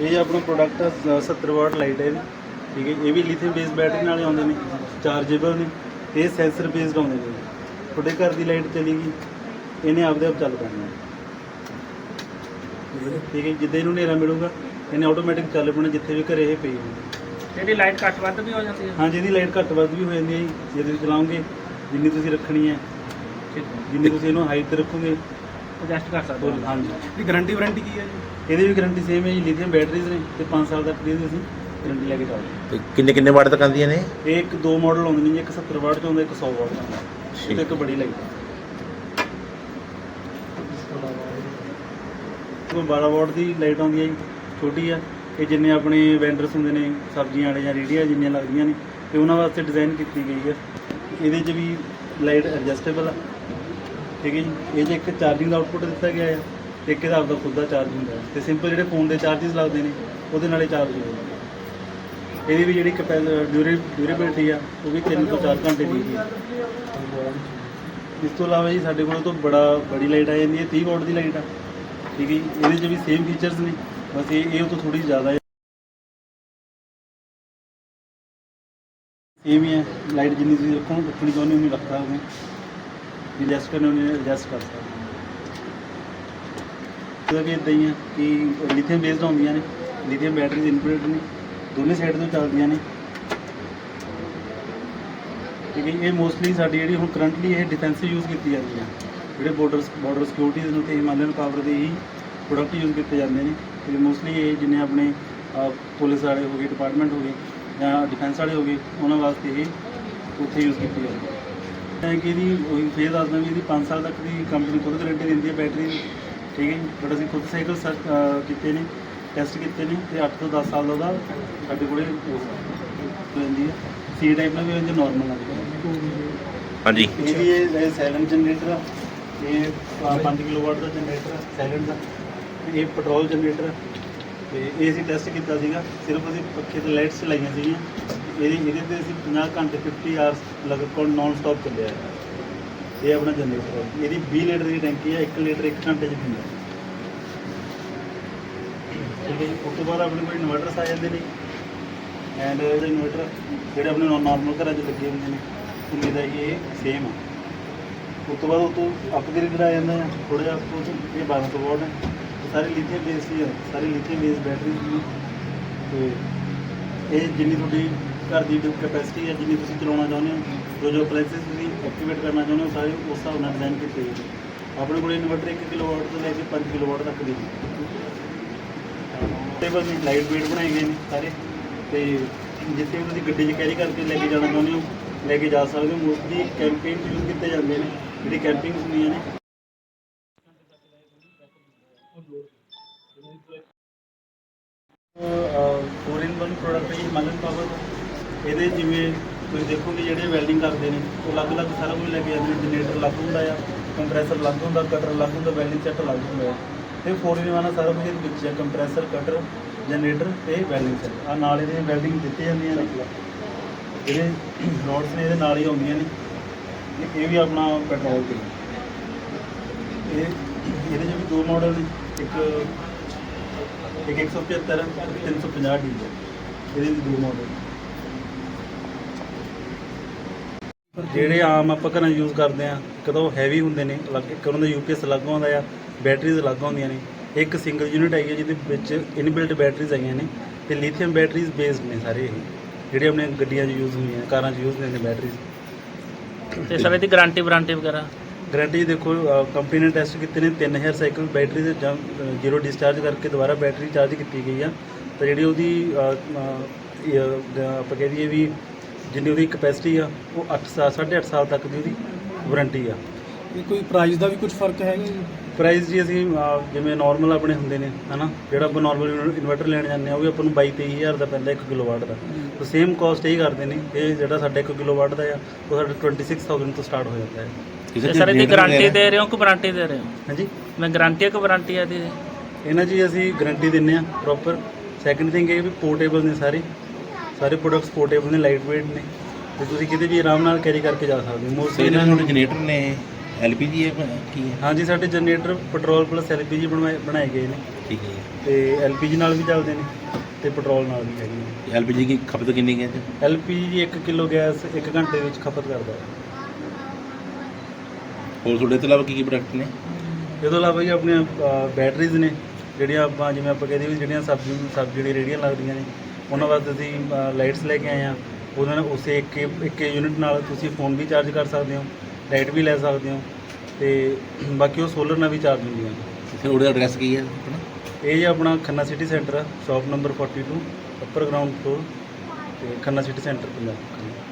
ਇਹ ਆਪਣਾ ਪ੍ਰੋਡਕਟ ਆ 70 ਵਾਟ ਲਾਈਟ ਹੈ। ਠੀਕ ਹੈ ਇਹ ਵੀ ਲਿਥੀਅਮ ਬੇਸ ਬੈਟਰੀ ਨਾਲ ਹੀ ਆਉਂਦੇ ਨੇ ਚਾਰਜੇਬਲ ਨੇ। ਇਹ ਸੈਂਸਰ ਬੇਸਡ ਆਉਂਦੇ ਨੇ। ਤੁਹਾਡੇ ਘਰ ਦੀ ਲਾਈਟ ਚਲੀ ਗਈ ਇਹਨੇ ਆਪਦੇ ਆਪ ਚੱਲ ਪੈਣਾ। ਠੀਕ ਹੈ ਜਿੱਦਾਂ ਇਹਨੂੰ ਹਨੇਰਾ ਮਿਲੂਗਾ ਇਹਨੇ ਆਟੋਮੈਟਿਕ ਚੱਲ ਪੈਣਾ ਜਿੱਥੇ ਵੀ ਘਰੇ ਇਹ ਪਈ ਹੋਵੇ। ਇਹਦੀ ਲਾਈਟ ਘੱਟ ਵੱਧ ਵੀ ਹੋ ਜਾਂਦੀ ਹੈ। ਹਾਂ ਜਿਹਦੀ ਲਾਈਟ ਘੱਟ ਵੱਧ ਵੀ ਹੋ ਜਾਂਦੀ ਹੈ ਜੀ। ਜੇ ਤੁਸੀਂ ਚਲਾਓਗੇ ਜਿੰਨੀ ਤੁਸੀਂ ਰੱਖਣੀ ਹੈ ਜਿੰਨੀ ਤੁਸੀਂ ਇਹਨੂੰ ਹਾਈਟ ਤੇ ਰੱਖੋਗੇ ਐਡਜਸਟ ਕਰ ਸਕਦੇ ਹੋ। ਹਾਂਜੀ। ਦੀ ਗਾਰੰਟੀ ਵਾਰੰਟੀ ਕੀ ਹੈ ਜੀ? ਇਹਦੀ ਵੀ ਗਾਰੰਟੀ ਸੇਮ ਹੈ ਜੀ ਲਿਥੀਅਮ ਬੈਟਰੀਜ਼ ਨੇ ਤੇ 5 ਸਾਲ ਤੱਕ ਦੀ ਇਹਦੀ ਅਸੀਂ ਗਾਰੰਟੀ ਲੈ ਕੇ ਚੱਲਦੇ ਤੇ ਕਿੰਨੇ ਕਿੰਨੇ ਵਾਟ ਤੱਕ ਆਉਂਦੀਆਂ ਨੇ? ਇਹ ਇੱਕ ਦੋ ਮਾਡਲ ਆਉਂਦੇ ਨੇ ਜੀ ਇੱਕ 70 ਵਾਟ ਚ ਆਉਂਦਾ ਇੱਕ 100 ਵਾਟ ਚ ਆਉਂਦਾ। ਇਹ ਤੇ ਇੱਕ ਬੜੀ ਲਾਈਟ ਉਹ 12 ਵਾਟ ਦੀ ਲਾਈਟ ਆਉਂਦੀ ਹੈ ਜੀ ਛੋਟੀ ਆ। ਇਹ ਜਿੰਨੇ ਆਪਣੇ ਵੈਂਡਰਸ ਹੁੰਦੇ ਨੇ ਸਬਜ਼ੀਆਂ ਵਾਲੇ ਜਾਂ ਰੇਹੜੀਆਂ ਜਿੰਨੀਆਂ ਲੱਗਦੀਆਂ ਨੇ ਤੇ ਉਹਨਾਂ ਵਾਸਤੇ ਡਿਜ਼ਾਈਨ ਕੀਤੀ ਗਈ ਹੈ। ਇਹਦੇ 'ਚ ਵੀ ਲਾਈਟ ਐਡਜਸਟੇਬਲ ਆ। ਠੀਕ ਹੈ ਜੀ। ਇਹ 'ਚ ਇੱਕ ਚਾਰਜਿੰਗ ਦਾ ਆਊਟਪੁੱਟ ਦਿੱਤਾ ਗਿਆ ਹੈ ਤੇ ਇੱਕ ਇਹਦਾ ਆਪਦਾ ਖੁਦ ਦਾ ਚਾਰਜ ਹੁੰਦਾ ਹੈ। ਤੇ ਸਿੰਪਲ ਜਿਹੜੇ ਫੋਨ ਦੇ ਚਾਰजेस ਲੱਗਦੇ ਨੇ, ਉਹਦੇ ਨਾਲੇ ਚਾਰਜ ਹੋ ਜਾਂਦਾ ਇਹਦੀ ਵੀ ਜਿਹੜੀ ਡਿਊਰੇਬਿਲਟੀ ਆ, ਉਹ ਵੀ 3 ਤੋਂ 4 ਘੰਟੇ ਦੀ ਹੈ ਇਸ ਤੋਂ ਇਲਾਵਾ ਜੀ ਸਾਡੇ ਕੋਲ ਤੋਂ ਬੜਾ, ਬੜੀ ਲਾਈਟ ਆ ਜਾਂਦੀ ਹੈ 30 ਵਾਟ ਦੀ ਲਾਈਟ ਆ। ਠੀਕ ਹੈ ਜੀ। ਇਹਦੇ 'ਚ ਵੀ ਸੇਮ ਫੀਚਰਸ ਨੇ। ਬਸ ਇਹ ਇਹ ਉਹ ਤੋਂ ਥੋੜੀ ਜ਼ਿਆਦਾ ਹੈ। ਇਹ ਵੀ ਹੈ। ਲਾਈਟ ਜਿੰਨੀ ਤੁਸੀਂ ਰੱਖੋ, ਰੱਖਣੀ ਚਾਹੁੰਦੇ ਹੋ, ਉਨੀ ਰੱਖ ਸਕਦੇ ਹੋ ਕਰਨ ਕਰਨਾ ਉਹਨੇ ਐਡਜਸਟ ਕਰ ਸਕਦੇ ਇਹਦਾ ਵੀ ਇਦਾਂ ਹੀ ਹੈ ਕਿ ਲਿਥੀਅਮ ਬੇਸਡ ਹੁੰਦੀਆਂ ਨੇ ਲਿਥੀਅਮ ਬੈਟਰੀਜ਼ ਇਨਪੁਟ ਨੇ, ਦੋਨੇ ਸਾਈਡ ਤੋਂ ਚੱਲਦੀਆਂ ਨੇ। ਕਿਉਂਕਿ ਇਹ ਮੋਸਟਲੀ ਸਾਡੀ ਜਿਹੜੀ ਹੁਣ ਕਰੰਟਲੀ ਇਹ ਡਿਫੈਂਸਿਵ ਯੂਜ਼ ਕੀਤੀ ਜਾਂਦੀ ਹੈ ਜਿਹੜੇ ਬਾਰਡਰ ਬਾਰਡਰ ਸਿਕਿਉਰਿਟੀਜ਼ ਨੂੰ ਤੇ ਹਿਮਾਲਯਨ ਪਾਵਰ ਦੇ ਹੀ ਪ੍ਰੋਡਕਟ ਯੂਜ਼ ਕੀਤੇ ਜਾਂਦੇ ਨੇ। ਤੇ ਮੋਸਟਲੀ ਇਹ ਜਿੰਨੇ ਆਪਣੇ ਪੁਲਿਸ ਵਾਲੇ ਹੋ ਗਏ ਡਿਪਾਰਟਮੈਂਟ ਹੋ ਗਏ ਜਾਂ ਡਿਫੈਂਸ ਵਾਲੇ ਹੋ ਗਏ, ਉਹਨਾਂ ਵਾਸਤੇ ਇਹ ਉੱਥੇ ਯੂਜ਼ ਕੀਤੀ ਜਾਂਦੀ ਹੈ ਹੈ ਕਿ ਇਹਦੀ ਉਹੀ ਫੇਰ ਦੱਸਦਾ ਵੀ ਇਹਦੀ 5 ਸਾਲ ਤੱਕ ਦੀ ਕੰਪਨੀ ਖੁਦ ਗਾਰੰਟੀ ਦਿੰਦੀ ਹੈ ਬੈਟਰੀ ਦੀ ਠੀਕ ਹੈ ਜੀ? ਬਟ ਅਸੀਂ ਖੁਦ ਸਾਈਕਲ ਸਰਚ ਕੀਤੇ ਨੇ ਟੈਸਟ ਕੀਤੇ ਨੇ ਤੇ 8 ਤੋਂ 10 ਸਾਲ ਦਾ ਉਹਦਾ ਸਾਡੇ ਕੋਲੇ ਹੋ ਜਾਂਦੀ ਹੈ। ਸੀ ਟਾਈਪ ਨਾਲ ਵੀ ਨਾਰਮਲ ਨਾਲ ਵੀ ਹਾਂਜੀ। ਇਹ ਵੀ ਇਹ ਸਾਇਲੈਂਟ ਜਨਰੇਟਰ ਆ ਇਹ 5 ਕਿਲੋਵਾਟ ਦਾ ਜਨਰੇਟਰ ਆ ਸਾਇਲੈਂਟ ਦਾ। ਇਹ ਪੈਟਰੋਲ ਜਨਰੇਟਰ ਤੇ ਇਹ ਅਸੀਂ ਟੈਸਟ ਕੀਤਾ ਸੀਗਾ ਸਿਰਫ ਅਸੀਂ ਪੱਖੇ ਤੇ ਲਾਈਟਸ ਚਲਾਈਆਂ ਸੀਗੀਆਂ। ਇਹਦੀ ਇਹਦੇ ਤੇ ਅਸੀਂ 50 ਘੰਟੇ 50 ਆਵਰਸ ਲਗਭਗ ਨਾਨ ਸਟਾਪ ਚੱਲਿਆ ਹੈ। ਇਹ ਆਪਣਾ ਜਨਰੇਟਰ ਹੈ। ਇਹਦੀ 20 ਲੀਟਰ ਦੀ ਟੈਂਕੀ ਹੈ 1 ਲੀਟਰ 1 ਘੰਟੇ ਚ ਪੀਂਦਾ ਠੀਕ ਹੈ ਜੀ। ਉਸ ਤੋਂ ਬਾਅਦ ਆਪਣੇ ਕੋਲ ਇਨਵਰਟਰਸ ਆ ਜਾਂਦੇ ਨੇ। ਐਂਡ ਇਹਦੇ ਇਨਵਰਟਰ ਜਿਹੜੇ ਆਪਣੇ ਨਾਰਮਲ ਘਰਾਂ 'ਚ ਲੱਗੇ ਹੁੰਦੇ ਨੇ ਉਮੀਦ ਹੈ ਕਿ ਇਹ ਸੇਮ ਆ। ਉਸ ਤੋਂ ਬਾਅਦ ਉਹ ਤੋਂ ਅਪਗ੍ਰੇਡ ਆ ਜਾਂਦਾ ਹੈ। ਥੋੜਾ ਜਿਹਾ ਉਸ ਤੋਂ ਇਹ 1200 ਵਾਟ ਹੈ। ਇਹ ਸਾਰੇ ਲਿਥੀਅਮ ਬੇਸ ਹੀ ਆ। ਸਾਰੇ ਲਿਥੀਅਮ ਬੇਸ ਬੈਟਰੀ ਨੇ ਤੇ ਇਹ ਜਿੰਨੀ ਤੁਹਾਡੀ ਘਰ ਦੀ ਜੋ ਕੈਪੈਸਿਟੀ ਹੈ, ਜਿੰਨੀ ਤੁਸੀਂ ਚਲਾਉਣਾ ਚਾਹੁੰਦੇ ਹੋ, ਜੋ ਜੋ ਅਪਲਾਈਐਂਸਸ ਤੁਸੀਂ ਐਕਟੀਵੇਟ ਕਰਨਾ ਚਾਹੁੰਦੇ ਹੋ, ਸਾਰੇ ਉਸ ਹਿਸਾਬ ਨਾਲ ਡਿਜ਼ਾਈਨ ਕੀਤੇ ਗਏ ਨੇ। ਆਪਣੇ ਕੋਲ ਇਨਵਰਟਰ 1 ਕਿਲੋਵਾਟ ਤੋਂ ਲੈ ਕੇ 5 ਕਿਲੋਵਾਟ ਤੱਕ ਦੇ ਟੇਬਲ ਨੇ ਲਾਈਟ ਵੇਟ ਬਣਾਏ ਗਏ ਨੇ ਸਾਰੇ। ਤੇ ਜਿੱਥੇ ਵੀ ਤੁਸੀਂ ਗੱਡੀ 'ਚ ਕੈਰੀ ਕਰਕੇ ਲੈ ਕੇ ਜਾਣਾ ਚਾਹੁੰਦੇ ਹੋ, ਲੈ ਕੇ ਜਾ ਸਕਦੇ ਹੋ। ਮੋਸਟਲੀ ਕੈਂਪਿੰਗ ਯੂਜ਼ ਕੀਤੇ ਜਾਂਦੇ ਨੇ, ਜਿਹੜੀ ਕੈਂਪਿੰਗ ਹੁੰਦੀਆਂ ਨੇ। ਫੋਰ ਇਨ ਵਨ ਪ੍ਰੋਡਕਟ ਹੈ ਮਲਨ ਪਾਵਰ ਇਹਦੇ ਜਿਵੇਂ ਤੁਸੀਂ ਦੇਖੋਗੇ ਜਿਹੜੇ ਵੈਲਡਿੰਗ ਕਰਦੇ ਨੇ, ਉਹ ਅਲੱਗ-ਅਲੱਗ ਸਾਰਾ ਕੁਝ ਲੈ ਕੇ ਜਾਂਦੇ ਨੇ ਜਨਰੇਟਰ ਅਲੱਗ ਹੁੰਦਾ ਆ ਕੰਪਰੈਸਰ ਅਲੱਗ ਹੁੰਦਾ ਕਟਰ ਅਲੱਗ ਹੁੰਦਾ ਵੈਲਡਿੰਗ ਸੈੱਟ ਅਲੱਗ ਹੁੰਦਾ ਆ। ਤੇ ਫੋਰ ਇਨ ਵਨ ਸਾਰਾ ਕੁਝ ਇਹਦੇ ਵਿੱਚ ਹੈ ਕੰਪਰੈਸਰ ਕਟਰ ਜਨਰੇਟਰ ਤੇ ਵੈਲਡਿੰਗ ਸੈੱਟ ਆ ਨਾਲ ਇਹਦੇ ਵੈਲਡਿੰਗ ਦਿੱਤੀ ਜਾਂਦੀਆਂ ਨੇ। ਜਿਹੜੇ ਰੋਡਸ ਨੇ ਇਹਦੇ ਨਾਲ ਹੀ ਆਉਂਦੀਆਂ ਨੇ। ਇਹ- ਇਹ ਵੀ ਆਪਣਾ ਪੈਟਰੋਲ ਤੇ। ਇਹ, ਇਹਦੇ 'ਚ ਵੀ ਦੋ ਮਾਡਲ ਨੇ। ਇੱਕ ਇੱਕ 175 ਇੱਕ 350 ਡੀ ਇਹਦੇ ਵੀ ਦੋ ਮਾਡਲ ਨੇ। ਜਿਹੜੇ ਆਮ ਆਪਾਂ ਘਰਾਂ ਯੂਜ਼ ਕਰਦੇ ਆ ਕਦੋਂ ਹੈਵੀ ਹੁੰਦੇ ਨੇ ਅਲੱਗ ਇੱਕ ਉਹਨਾਂ ਦਾ ਯੂਪੀਐਸ ਅਲੱਗ ਆਉਂਦਾ ਆ ਬੈਟਰੀਜ਼ ਅਲੱਗ ਆਉਂਦੀਆਂ ਨੇ। ਇੱਕ ਸਿੰਗਲ ਯੂਨਿਟ ਆਈ ਹੈ ਜਿਹਦੇ ਵਿੱਚ ਇਨਬਿਲਟ ਬੈਟਰੀਜ਼ ਆਈਆਂ ਨੇ ਤੇ ਲਿਥੀਅਮ ਬੈਟਰੀਜ਼ ਬੇਸਡ ਨੇ ਸਾਰੇ ਇਹ ਜਿਹੜੇ ਆਪਣੇ ਗੱਡੀਆਂ 'ਚ ਯੂਜ਼ ਹੁੰਦੀਆਂ ਕਾਰਾਂ 'ਚ ਯੂਜ਼ ਹੁੰਦੀਆਂ ਨੇ ਬੈਟਰੀਜ਼ ਤੇ ਸਰ ਇਹਦੀ ਗਾਰੰਟੀ ਵਾਰੰਟੀ ਵਗੈਰਾ? ਗਾਰੰਟੀ ਦੇਖੋ ਕੰਪਨੀ ਨੇ ਟੈਸਟ ਕੀਤੇ ਨੇ 3000 ਸਾਈਕਲ ਬੈਟਰੀ ਦੇ ਜਾਂ ਜ਼ੀਰੋ ਡਿਸਚਾਰਜ ਕਰਕੇ ਦੁਬਾਰਾ ਬੈਟਰੀ ਚਾਰਜ ਕੀਤੀ ਗਈ ਆ। ਤਾਂ ਜਿਹੜੀ ਉਹਦੀ ਆਪਾਂ ਕਹਿ ਦਈਏ ਵੀ ਜਿੰਨੀ ਉਹਦੀ ਕਪੈਸਿਟੀ ਆ ਉਹ 8 ਸਾਲ 8.5 ਸਾਲ ਤੱਕ ਦੀ ਉਹਦੀ ਵਾਰੰਟੀ ਆ। ਇਹ ਕੋਈ ਪ੍ਰਾਈਸ ਦਾ ਵੀ ਕੁਝ ਫ਼ਰਕ ਹੈਗਾ ਜੀ? ਪ੍ਰਾਈਸ ਜੀ ਅਸੀਂ ਜਿਵੇਂ ਨਾਰਮਲ ਆਪਣੇ ਹੁੰਦੇ ਨੇ ਹਨਾ? ਜਿਹੜਾ ਆਪਾਂ ਨਾਰਮਲ ਇਨਵਰਟਰ ਲੈਣ ਜਾਂਦੇ ਆ ਉਹ ਵੀ ਆਪਾਂ ਨੂੰ 22 23000 ਦਾ ਪੈਂਦਾ 1 ਕਿਲੋਵਾਟ ਦਾ। ਤਾਂ ਸੇਮ ਕਾਸਟ ਇਹ ਕਰਦੇ ਨੇ ਇਹ ਜਿਹੜਾ ਸਾਡਾ 1 ਕਿਲੋਵਾਟ ਦਾ ਆ ਉਹ ਸਾਡਾ 26000 ਤੋਂ ਸਟਾਰਟ ਹੋ ਜਾਂਦਾ ਹੈ। ਤੇ ਸਰ ਇਹਦੀ ਗਾਰੰਟੀ ਦੇ ਰਹੇ ਹੋ ਕਿ ਵਾਰੰਟੀ ਦੇ ਰਹੇ ਹੋ? ਹਾਂਜੀ? ਮੈਂ ਗਾਰੰਟੀ ਹੈ ਕਿ ਵਾਰੰਟੀ ਹੈ ਇਹਦੀ? ਇਹਨਾਂ ਜੀ ਅਸੀਂ ਗਾਰੰਟੀ ਦਿੰਨੇ ਆ ਪ੍ਰੋਪਰ ਸੈਕੰਡ ਥਿੰਗ ਇਹ ਵੀ ਪੋਰਟੇਬਲ ਨੇ ਸਾਰੇ। ਸਾਰੇ ਪ੍ਰੋਡਕਟਸ ਪੋਰਟੇਬਲ ਨੇ ਲਾਈਟ weight ਨੇ ਤੇ ਤੁਸੀਂ ਕਿਤੇ ਵੀ ਆਰਾਮ ਨਾਲ ਕੈਰੀ ਕਰਕੇ ਜਾ ਸਕਦੇ ਹੋ। ਤੇ ਮੋਸਟਲੀ ਇਹਨਾਂ ਦੇ ਜਨਰੇਟਰ ਨੇ ਐਲਪੀਜੀ ਹੈ ਕੀ ਹੈ? ਹਾਂਜੀ ਸਾਡੇ ਜਨਰੇਟਰ ਪੈਟਰੋਲ ਪਲੱਸ ਐਲਪੀਜੀ ਬਣਵਾਏ ਬਣਾਏ ਗਏ ਨੇ। ਠੀਕ ਹੈ ਤੇ ਐਲਪੀਜੀ ਨਾਲ ਵੀ ਚੱਲਦੇ ਨੇ ਤੇ ਪੈਟਰੋਲ ਨਾਲ ਵੀ ਹੈਗੇ ਨੇ। ਐਲਪੀਜੀ ਦੀ ਖਪਤ ਕਿੰਨੀ ਹੈ ਜੀ ਐਲਪੀਜੀ 1 ਕਿਲੋ ਗੈਸ 1 ਘੰਟੇ ਵਿੱਚ ਖਪਤ ਕਰਦਾ ਹੈ। ਹੋਰ ਤੁਹਾਡੇ ਤੋਂ ਇਲਾਵਾ ਕੀ ਕੀ ਪ੍ਰੋਡਕਟ ਨੇ? ਇਹ ਤੋਂ ਇਲਾਵਾ ਜੀ ਆਪਣੀਆਂ ਬੈਟਰੀਜ਼ ਨੇ ਜਿਹੜੀਆਂ ਆਪਾਂ ਜਿਵੇਂ ਆਪਾਂ ਕਹਿੰਦੇ ਵੀ ਜਿਹੜੀਆਂ ਸਬਜ਼ੀ ਸਬਜ਼ੀ ਜਿਹੜੀਆਂ ਰੇੜੀਆਂ ਲੱਗਦੀਆਂ ਨੇ ਉਹਨਾਂ ਵਾਸਤੇ ਅਸੀਂ ਲਾਈਟਸ ਲੈ ਕੇ ਆਏ ਆ। ਉਹਨਾਂ ਨਾਲ ਉਸੇ ਇੱਕ ਇੱਕ ਯੂਨਿਟ ਨਾਲ ਤੁਸੀਂ ਫੋਨ ਵੀ ਚਾਰਜ ਕਰ ਸਕਦੇ ਹੋ ਲਾਈਟ ਵੀ ਲੈ ਸਕਦੇ ਹੋ ਤੇ ਬਾਕੀ ਉਹ ਸੋਲਰ ਨਾਲ ਵੀ ਚਾਰਜ ਹੁੰਦੀਆਂ ਫਿਰ ਉਹਦਾ ਐਡਰੈਸ ਕੀ ਹੈ ਆਪਣਾ? ਇਹ ਜੀ ਆਪਣਾ ਖੰਨਾ ਸਿਟੀ ਸੈਂਟਰ ਆ shop number 42 upper ground floor ਤੇ ਖੰਨਾ ਸਿਟੀ ਸੈਂਟਰ ਪੰਜਾਬ।